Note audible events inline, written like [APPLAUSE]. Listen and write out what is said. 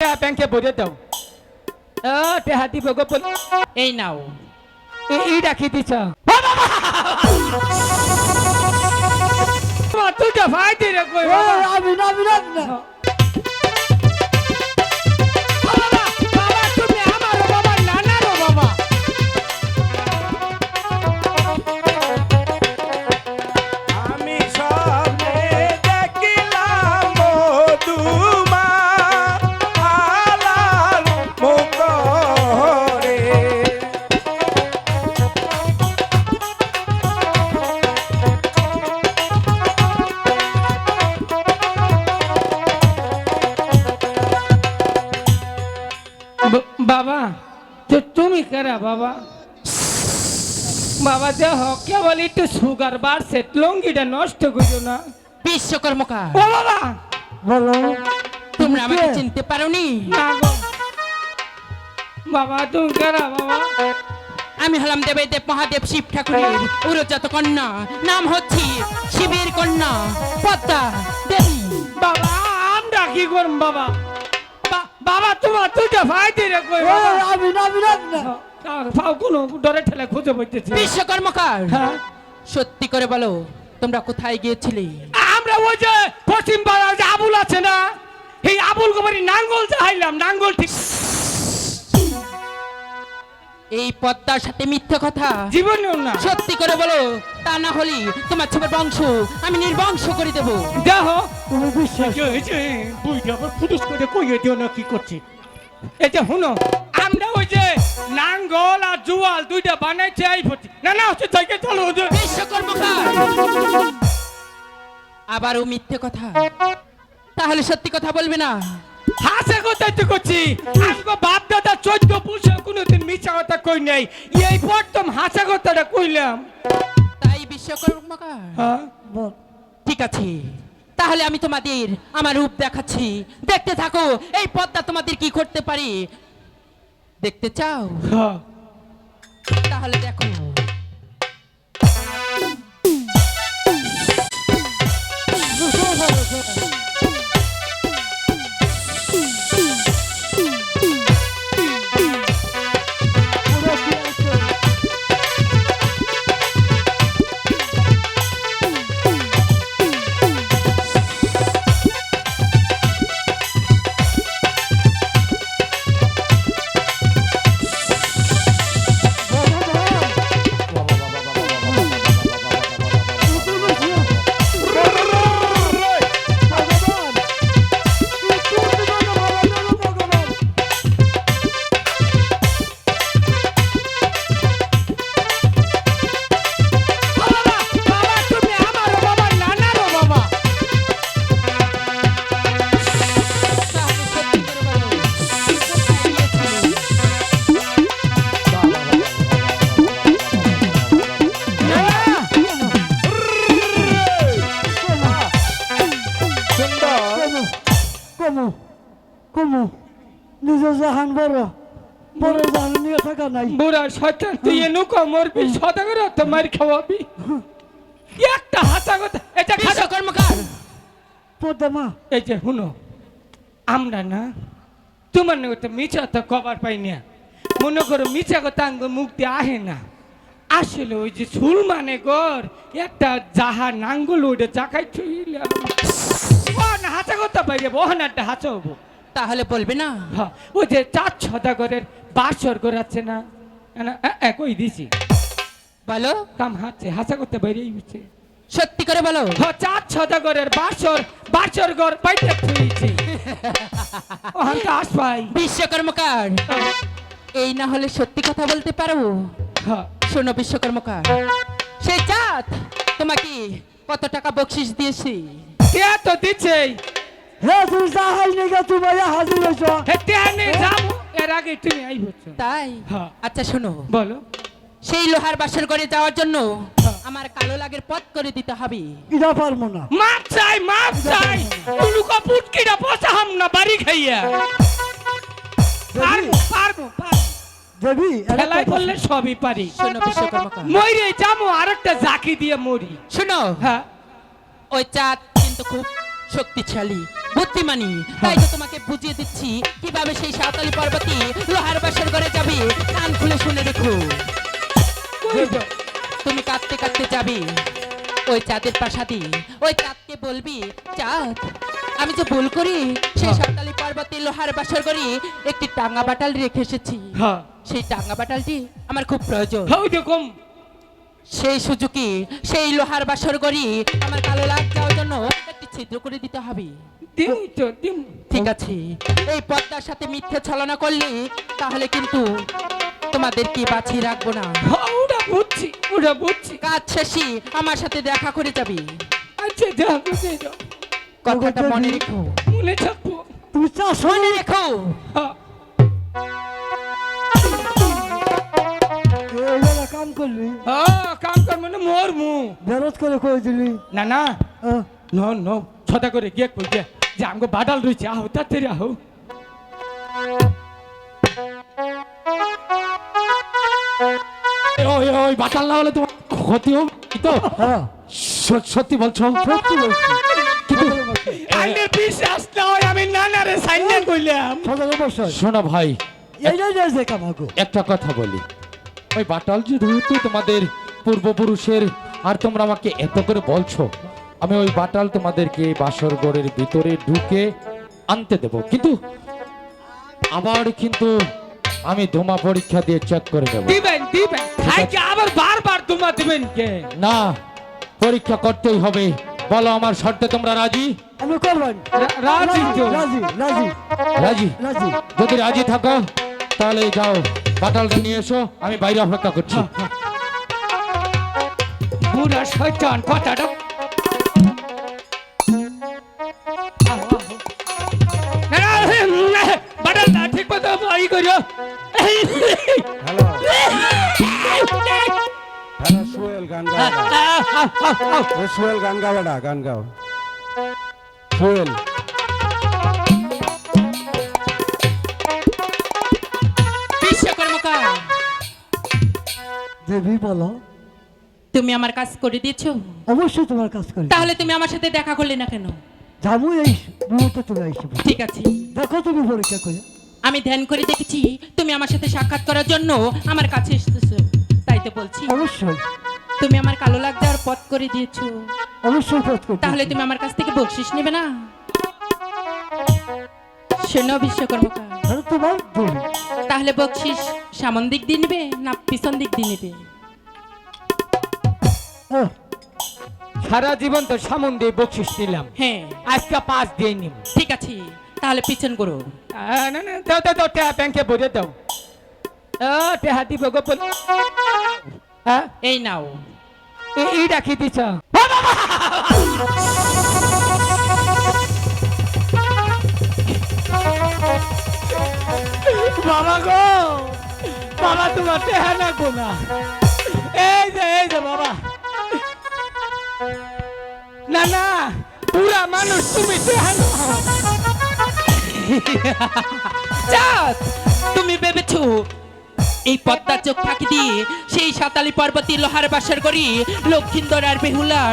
ব্যাংকে ভরে দাও। টেহা দিব গো এই নাও। এই- এই রাখি দিছ। তুই তো ভাই দিয়ে রে কই বাবা। আমি না আমি না। কারা বাবা। বাবা দেহ কেবল একটু সুগার বাড়ছে লঙ্গিটা নষ্ট করছ না। বিশ্বকর্মকার। ও বাবা! বলো। তোমরা আমাকে চিনতে পারোনি? না গো। বাবা তুমি কারা বাবা? আমি হলাম দেবেদেব মহাদেব শিব ঠাকুরের উরজাত কন্যা। নাম হচ্ছে শিবের কন্যা পদ্মা দেবী। বাবা আমরা কি করব বাবা? বাবা তোমার তুইটা ভাই দিয়ে রে কই বাবা? আমি না আমি না পাও কোনো ডরে ঠেলে খুঁজে বইতেছি বিশ্বকর্মকার হ্যাঁ। সত্যি করে বলো তোমরা কোথায় গিয়েছিলে? আমরা ওই যে পশ্চিম পাড়ার যে আবুল আছে না এই আবুল কুমারী নাঙ্গল চাইলাম নাঙ্গল ঠিক এই পদ্মার সাথে মিথ্যে কথা। জীবনেও না। সত্যি করে বলো তা না হলে তোমার ছেলের বংশ আমি নির্বংশ করে দেবো। দেহ তুমি বিশ্বাস এই যে আবার ফুটুস করে কইয়ে দিও না কি করছি। এই যে শুনো আমরা ওই যে নাঙ্গল আর জুয়াল দুইটা বানাইছে আই ভর্তি না না হচ্ছে থেকে চলো ওই যে। বিশ্বকর্মকার! আবারও মিথ্যে কথা। তাহলে সত্যি কথা বলবে না। হাসে কথা তো করছি? আমগো বাপ দাদা চোদ্দ পুরুষে কোনোদিন মিছা কথা কই নাই। এই প্রথম হাসা কথাটা কইলাম। তাই বিশ্বকর্মকার হ্যাঁ? ঠিক আছে। তাহলে আমি তোমাদের আমার রূপ দেখাচ্ছি। দেখতে থাকো এই পদ্মা তোমাদের কি করতে পারি? দেখতে চাও? হ্যাঁ। তাহলে দেখো। বুঝতে [LAUGHS] জাহান বড়। বড় জাহান নিয়ে থাকা নাই। বুড়া শয়তান তুই এনুকো মরবি সদাগর তো মার খাওয়াবি। একটা হাসা কথা এটা খাসা কর্মকার পদ্মা এই যে শুনো আমরা না তোমার নাকি তো মিছা তো কবার পাই না। মনে করো মিছা কথা আঙ্গ মুক্তি আহে না। আসলে ওই যে চুল মানে গর একটা জাহা নাঙ্গুল ওইটা ও না হাসা কথা পাইলে বহন একটা হাসা হব তাহলে বলবে না? ওই যে চার ছদাগরের বাসর করাচ্ছে না। না, কই দিছি? বলো। কাম হাতে হাসা করতে বাইরে উঠছে। সত্যি করে বলো। চার ছদাগরের বাসর বাসর ঘর পাইতে থুইছি ওখান তো আসবাই বিশ্বকর্মকার এই না হলে সত্যি কথা বলতে পারো শোনো বিশ্বকর্মকার সেই জাত তোমাকে কত টাকা বকশিস দিয়েছি? কে তো দিছেই। হে তুই জাহাজ নিয়ে তুমি হাজির হয়েছ হে তেহানে যাব এর আগে তুমি আই হচ্ছে। তাই? হ্যাঁ। আচ্ছা শোনো। বলো। সেই লোহার বাসর করে যাওয়ার জন্য হ্যাঁ। আমার কালো লাগের পথ করে দিতে হবে। পারব না। মাপ চাই মাপ চাই। পুটকিটা পচাহাম না বাড়ি খাইয়া। পারব পারব দেবী খেলায় বললে সবই পারি। শোনো বিশ্বকর্মকার মইরে যাব আরেকটা জাকি দিয়ে মরি। শোনো। হ্যাঁ। ওই চাঁদ কিন্তু খুব শক্তিশালী। বুদ্ধিমানি তাই তো তোমাকে বুঝিয়ে দিচ্ছি কীভাবে সেই সাঁওতালি পর্বতী লোহার বাসর ঘরে যাবে কান খুলে শুনে যাও? তুমি কাঁদতে কাঁদতে যাবে ওই চাঁদের প্রাসাদে ওই চাঁদকে বলবি চাঁদ আমি যে ভুল করি সেই সাঁওতালি পর্বতে লোহার বাসর করি একটি টাঙ্গা বাটাল রেখে এসেছি। হ্যাঁ। সেই টাঙ্গা বাটালটি আমার খুব প্রয়োজন। হ্যাঁ ওই দেখুন সেই সুযোগে সেই লোহার বাসর করি আমার কালো লাগ যাওয়ার জন্য ছিদ্র করে দিতে হবে। দিম তো দিম ঠিক আছে এই পদ্মার সাথে মিথ্যে ছলনা করলে তাহলে কিন্তু তোমাদেরকে বাঁচিয়ে রাখব না। হ্যাঁ ওটা বুঝছি ওটা বুঝছি। কাজ শেষে আমার সাথে দেখা করে যাবে। আচ্ছা যা বুঝে যাও। কথাটা মনে রেখো। মনে থাকব। তুমি মনে রেখো। হ্যাঁ। কাম করলি? হ্যাঁ কাম কর মানে মোর মু করে দিলি? না না। ন ন ছটা করে গিয়ে কই যে যে আমগো বাডাল রইছে আহো তাড়াতাড়ি আহো। ওই ওই বাটাল না হলে তোমার ক্ষতি হবে তো? হ্যাঁ। সত্যি বলছো? সত্যি বলছি। বিশ্বাস না হয় আমি নানারে সাইন কইলাম। শোনো ভাই একটা কথা বলি। ওই বাটাল যেহেতু তোমাদের পূর্বপুরুষের আর তোমরা আমাকে এত করে বলছো আমি ওই বাটাল তোমাদেরকে বাসর ঘরের ভিতরে ঢুকে আনতে দেব। কিন্তু আবার কিন্তু আমি ধোমা পরীক্ষা দিয়ে চেক করে নেব। দিবেন দিবেন। আবার বারবার তোমা দিবেন কে? না পরীক্ষা করতেই হবে। বলো আমার শর্তে তোমরা রাজি? আমি করবেন রাজি রাজি রাজি। রাজি? রাজি। যদি রাজি থাকো তাহলে যাও বাটালটা নিয়ে এসো আমি বাইরে অপেক্ষা করছি। বুড়া শয়তান কথাটা গান গাও সোহেল গান গাও বেটা গান গাও সোহেল দেবী বলো তুমি আমার কাজ করে দিয়েছ? অবশ্যই তোমার কাজ করি তাহলে তুমি আমার সাথে দেখা করলে না কেন? যাব এই মুহূর্তে তুমি এসে ঠিক আছে। দেখো তুমি পরীক্ষা করে। আমি ধ্যান করে দেখেছি তুমি আমার সাথে সাক্ষাৎ করার জন্য আমার কাছে এসেছ। তাই তো বলছি। অবশ্যই। তুমি আমার কালো লাগ যাওয়ার পথ করে দিয়েছ। অবশ্যই পথ করতে তাহলে তুমি আমার কাছ থেকে বকশিস নেবে না? শোনো বিশ্বকর্মকা তোমার তাহলে বকশিস সামন দিক দিয়ে নেবে না পিছন দিক দিয়ে নেবে? সারা জীবন তো সামন দিয়ে বকশিস দিলাম হ্যাঁ। আজকে পাঁচ দিয়ে নিম ঠিক আছে। তাহলে পিছন করো আহ, না না দাও দাও দাও টেহা ব্যাংকে ভরে দাও। টেহা দিব গো হ্যাঁ এই নাও। এই রাখি দিছ। বাবা গো বাবা তোমার টেহা না গো না। এই যে এই যে বাবা না না পুরা মানুষ তুমি টেহা না [LAUGHS] চাঁদ তুমি ভেবেছো এই পদ্মা চোখ ফাঁকি দিয়ে সেই সাতালি পর্বতী লোহার বাসার করি লক্ষিন্দর আর বেহুলার